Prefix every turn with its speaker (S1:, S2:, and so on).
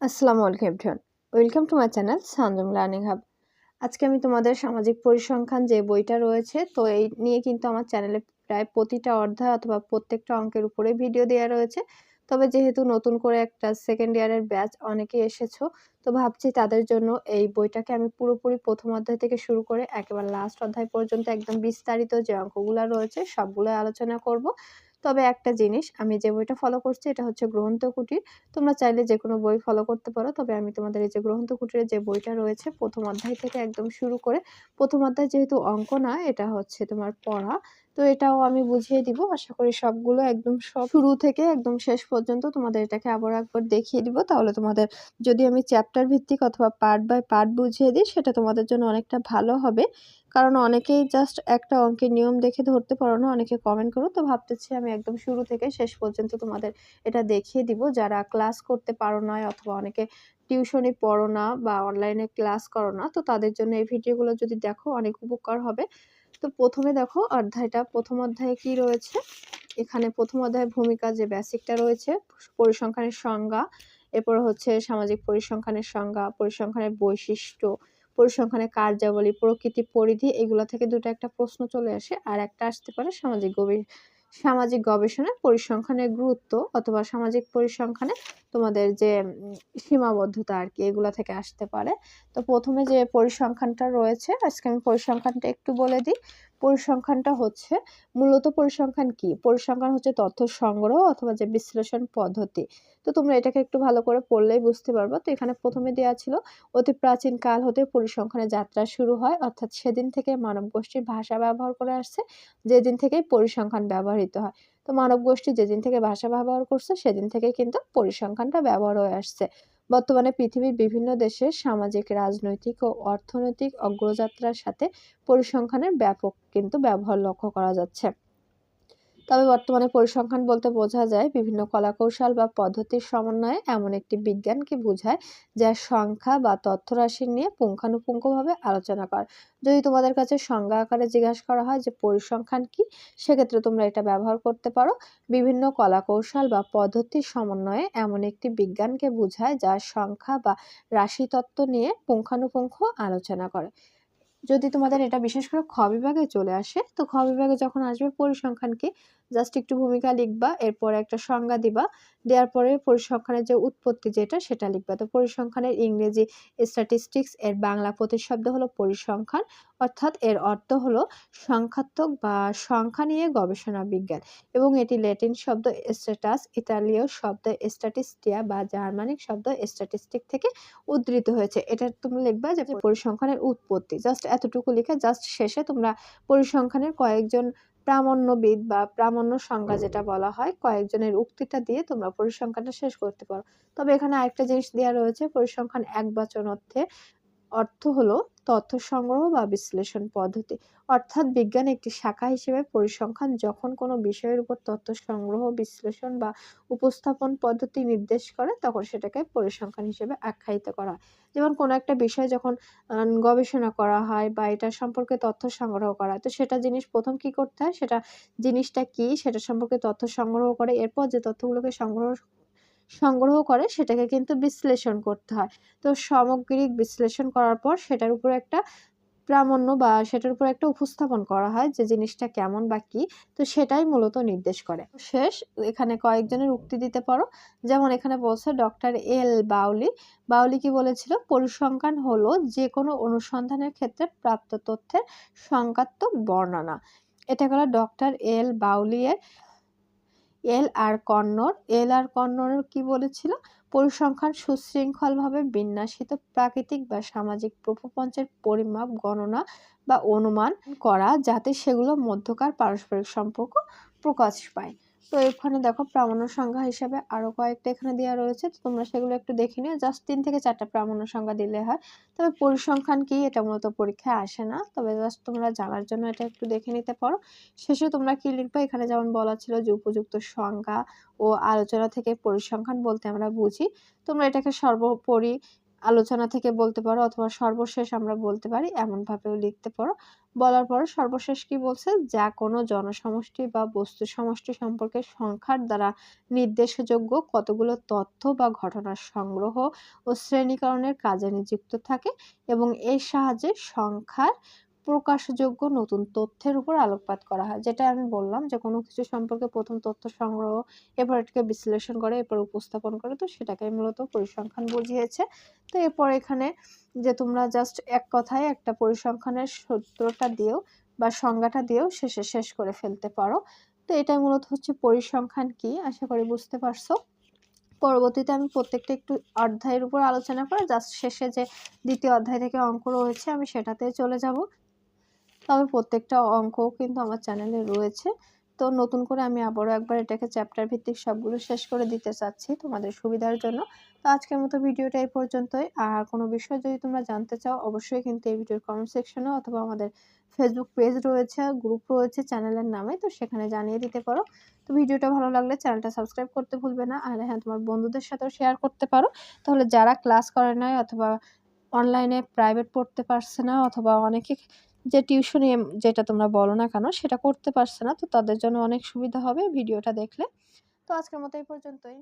S1: আসসালামু আলাইকুম everyone welcome to my channel Sanjam Learning Hub আজকে আমি তোমাদের সামাজিক পরিসংখ্যান যে বইটা রয়েছে, তো এই নিয়ে কিন্তু আমার চ্যানেলে প্রায় প্রতিটা অধ্যায় অথবা প্রত্যেকটা অঙ্কের উপরে ভিডিও দেওয়া রয়েছে। তবে যেহেতু নতুন করে একটা সেকেন্ড ইয়ারের ব্যাচ অনেকে এসেছ, তো ভাবছি তাদের জন্য এই বইটাকে আমি পুরোপুরি প্রথম অধ্যায় থেকে শুরু করে একেবারে লাস্ট অধ্যায় পর্যন্ত একদম বিস্তারিত যে অঙ্কগুলো রয়েছে সবগুলো আলোচনা করব। তবে একটা জিনিস, আমি যে বইটা ফলো করছি এটা হচ্ছে গ্রন্থ কুটির। তোমরা চাইলে যে কোনো বই ফলো করতে পারো, তবে আমি তোমাদের এই যে গ্রন্থ কুটিরের যে বইটা রয়েছে প্রথম অধ্যায় থেকে একদম শুরু করে, প্রথম অধ্যায় যেহেতু অঙ্ক না, এটা হচ্ছে তোমার পড়া। তো এটাও আমি বুঝিয়ে দিব। আশা করি সবগুলো একদম সব শুরু থেকে একদম শেষ পর্যন্ত তোমাদের এটাকে আবার একবার দেখিয়ে দিব। তাহলে তোমাদের যদি আমি চ্যাপ্টার ভিত্তিক অথবা পার্ট বাই পার্ট বুঝিয়ে দিই সেটা তোমাদের জন্য অনেকটা ভালো হবে। কারণ অনেকেই জাস্ট একটা অঙ্কের নিয়ম দেখে ধরতে পারো না অনেকে কমেন্ট করো। তো ভাবতেছি আমি একদম শুরু থেকে শেষ পর্যন্ত তোমাদের এটা দেখিয়ে দিব। যারা ক্লাস করতে পারো না অথবা অনেকে টিউশনি পড়ো না বা অনলাইনে ক্লাস করো না তো তাদের জন্য এই ভিডিওগুলো যদি দেখো অনেক উপকার হবে। তো প্রথমে দেখো অধ্যায়টা, প্রথম অধ্যায়ে কি রয়েছে? এখানে প্রথম অধ্যায়ে ভূমিকা যে বেসিকটা রয়েছে, পরিসংখ্যানের সংজ্ঞা, এরপর হচ্ছে সামাজিক পরিসংখ্যানের সংজ্ঞা, পরিসংখ্যানের বৈশিষ্ট্য, পরিসংখ্যানের কার্যাবলী, প্রকৃতি, পরিধি, এগুলো থেকে দুটো একটা প্রশ্ন চলে আসে, আর একটা আসতে পারে সামাজিক গভীর সামাজিক গবেষণায় পরিসংখ্যানের গুরুত্ব অথবা সামাজিক পরিসংখ্যানে তোমাদের যে সীমাবদ্ধতা আর কি, এগুলো থেকে আসতে পারে। তো প্রথমে যে পরিসংখ্যানটা রয়েছে, আজকে আমি পরিসংখ্যানটা একটু বলে দিই। পরিসংখ্যানটা হচ্ছে, মূলত পরিসংখ্যান কি? পরিসংখ্যান হচ্ছে তথ্য সংগ্রহ অথবা যে বিশ্লেষণ পদ্ধতি। তো তোমরা এটাকে একটু ভালো করে পড়লেই বুঝতে পারব। তো এখানে প্রথমে দেওয়া ছিল, অতি প্রাচীন কাল হতে পরিসংখ্যানের যাত্রা শুরু হয়, অর্থাৎ সেদিন থেকে মানব গোষ্ঠীর ভাষা ব্যবহার করে আসছে, যেদিন থেকেই পরিসংখ্যান ব্যবহৃত হয়। তো মানব গোষ্ঠী যেদিন থেকে ভাষা ব্যবহার করছে, সেদিন থেকে কিন্তু পরিসংখ্যানটা ব্যবহার হয়ে আসছে। বর্তমানে পৃথিবীর বিভিন্ন দেশে সামাজিক, রাজনৈতিক ও অর্থনৈতিক অগ্রযাত্রার সাথে পরিসংখ্যানের ব্যাপক কিন্তু ব্যবহার লক্ষ্য করা যাচ্ছে। তবে বর্তমানে পরিসংখ্যান বলতে বোঝা যায় বিভিন্ন কলাকৌশল বা পদ্ধতির সমন্বয়ে এমন একটি বিজ্ঞানকে বোঝায় যা সংখ্যা বা তথ্য রাশি নিয়ে পুঙ্খানুপুঙ্খভাবে আলোচনা করে। যদি তোমাদের কাছে সংজ্ঞা আকারে জিজ্ঞাসা করা হয় যে পরিসংখ্যান কি, সেক্ষেত্রে তোমরা এটা ব্যবহার করতে পারো। বিভিন্ন কলাকৌশল বা পদ্ধতির সমন্বয়ে এমন একটি বিজ্ঞানকে বোঝায় যা সংখ্যা বা রাশিতত্ত্ব নিয়ে পুঙ্খানুপুঙ্খ আলোচনা করে। যদি তোমাদের এটা বিশেষ করে খ বিভাগে চলে আসে, তো খ বিভাগে যখন আসবে পরিসংখ্যানকে জাস্ট একটু ভূমিকা লিখবা, এরপরে একটা সংজ্ঞা দিবা, দেওয়ার পরে পরিসংখ্যানের যে উৎপত্তি যেটা সেটা লিখবা। তো পরিসংখ্যানের ইংরেজি স্ট্যাটিস্টিক্স এর বাংলা প্রতিশব্দ হলো পরিসংখ্যান। অর্থাৎ এর অর্থ হলো সংখ্যাত্মক বা সংখ্যা নিয়ে গবেষণা বিজ্ঞান। এবং এটি ল্যাটিন শব্দ স্ট্যাটাস, ইতালীয় শব্দ স্ট্যাটিস্টিয়া বা জার্মানিক শব্দ স্ট্যাটিস্টিক থেকে উদ্ধৃত হয়েছে। এটা তুমি লিখবা যে পরিসংখ্যানের উৎপত্তি। জাস্ট এতটুকু লিখে জাস্ট শেষে তোমরা পরিসংখ্যানের কয়েকজন প্রামাণ্যবিদ বা প্রামাণ্য সংজ্ঞা যেটা বলা হয়, কয়েকজনের উক্তিটা দিয়ে তোমরা পরিসংখ্যানটা শেষ করতে পারো। তবে এখানে আরেকটা জিনিস দেওয়া রয়েছে, পরিসংখ্যান এক বচন অর্থে অর্থ হলো তথ্য সংগ্রহ বা বিশ্লেষণ পদ্ধতি। অর্থাৎ বিজ্ঞান একটি শাখা হিসেবে পরিসংখ্যান যখন কোনো বিষয়ের উপর তথ্য সংগ্রহ, বিশ্লেষণ বা উপস্থাপন পদ্ধতি নির্দেশ করে, তখন সেটাকে পরিসংখ্যান হিসেবে আখ্যায়িত করা হয়। যেমন কোনো একটা বিষয় যখন গবেষণা করা হয় বা এটা সম্পর্কে তথ্য সংগ্রহ করা হয়, তো সেটা জিনিস প্রথম কি করতে হয়? সেটা জিনিসটা কি? সেটা সম্পর্কে তথ্য সংগ্রহ করে, এরপর যে তথ্যগুলোকে সংগ্রহ সংগ্রহ করে সেটাকে কিন্তু বিশ্লেষণ করতে হয়। তো সামগ্রিক বিশ্লেষণ করার পর সেটার উপর একটা প্রামাণ্য বা সেটার উপর একটা উপস্থাপন করা হয় যে জিনিসটা কেমন বা কি। তো সেটাই মূলত নির্দেশ করে। শেষ, এখানে কয়েকজনের উক্তি দিতে পারো। যেমন এখানে বলছে ডক্টর এল বাউলি। বাউলি কি বলেছিল? পরিসংখ্যান হলো যে কোনো অনুসন্ধানের ক্ষেত্রে প্রাপ্ত তথ্যের সংখ্যাত্মক বর্ণনা। এটা গেল ডক্টর এল বাউলিয়ের এল আর কন্নর এল আর কন্নর কি বলেছিল? পরিসংখ্যান সুশৃঙ্খলভাবে বিন্যাসিত প্রাকৃতিক বা সামাজিক প্রপঞ্চের পরিমাপ, গণনা বা অনুমান করা যাতে সেগুলো মধ্যকার পারস্পরিক সম্পর্ক প্রকাশ পায়। তো এখানে দেখো প্রামাণ্য সংখ্যা হিসাবে আরও কয়েকটা এখানে দেওয়া রয়েছে, তো তোমরা সেগুলো একটু দেখে নিও। জাস্ট তিন থেকে চারটা প্রামাণ্য সংখ্যা দিলে হয়। তবে পরিসংখ্যান কি এটা মূলত পরীক্ষায় আসে না, তবে জাস্ট তোমরা জানার জন্য এটা একটু দেখে নিতে পারো। শেষে তোমরা কি লিখবে? এখানে যেমন বলা ছিল যে উপযুক্ত সংজ্ঞা ও আলোচনা থেকে পরিসংখ্যান বলতে আমরা বুঝি। তোমরা এটাকে সর্বোপরি আলোচনা থেকে বলতে পারো অথবা সর্বশেষ আমরা বলতে পারি, এমনভাবেও লিখতে পারো। বলার পর সর্বশেষ কি বলছে? যা কোনো জনসমষ্টি বা বস্তু সমষ্টি সম্পর্কে সংখ্যার দ্বারা নির্দেশযোগ্য কতগুলো তথ্য বা ঘটনার সংগ্রহ ও শ্রেণীকরণের কাজে নিযুক্ত থাকে এবং এর সাহায্যে সংখ্যার প্রকাশযোগ্য নতুন তথ্যের উপর আলোকপাত করা হয়। যেটা আমি বললাম যে, কোনো কিছু সম্পর্কে প্রথম তথ্য সংগ্রহ এরপর এটাকে বিশ্লেষণ করে, এরপর উপস্থাপন করে, তো সেটাকে মূলত পরিসংখ্যান বুঝিয়েছে। তো এরপর এখানে যে, তোমরা জাস্ট এক কথায় একটা পরিসংখ্যানের সূত্রটা দিয়েও বা সংজ্ঞাটা দিয়েও শেষে শেষ করে ফেলতে পারো। তো এটাই মূলত হচ্ছে পরিসংখ্যান কি, আশা করি বুঝতে পারছ। পরবর্তীতে আমি প্রত্যেকটা একটু অধ্যায়ের উপর আলোচনা করে জাস্ট শেষে যে, দ্বিতীয় অধ্যায় থেকে অঙ্ক রয়েছে, আমি সেটাতে চলে যাব। তবে প্রত্যেকটা অঙ্কও কিন্তু আমার চ্যানেলে রয়েছে। তো নতুন করে আমি আবারও একবার এটাকে চ্যাপ্টার ভিত্তিক সবগুলো শেষ করে দিতে চাচ্ছি তোমাদের সুবিধার জন্য। তো আজকের মতো ভিডিওটা এই পর্যন্তই। আর কোনো বিষয় যদি তোমরা জানতে চাও, অবশ্যই কিন্তু এই ভিডিওর কমেন্ট সেকশনে অথবা আমাদের ফেসবুক পেজ রয়েছে গ্রুপ রয়েছে চ্যানেলের নামে, তো সেখানে জানিয়ে দিতে পারো। তো ভিডিওটা ভালো লাগলে চ্যানেলটা সাবস্ক্রাইব করতে ভুলবে না। আর হ্যাঁ তোমার বন্ধুদের সাথেও শেয়ার করতে পারো। তাহলে যারা ক্লাস করে নাই অথবা অনলাইনে প্রাইভেট পড়তে পারছে না অথবা অনেকে যে টিউশনি যেটা তোমরা বলো না কেন, সেটা করতে পারছে না, তো তাদের জন্য অনেক সুবিধা হবে ভিডিওটা দেখলে। তো আজকের মতো এই পর্যন্তই।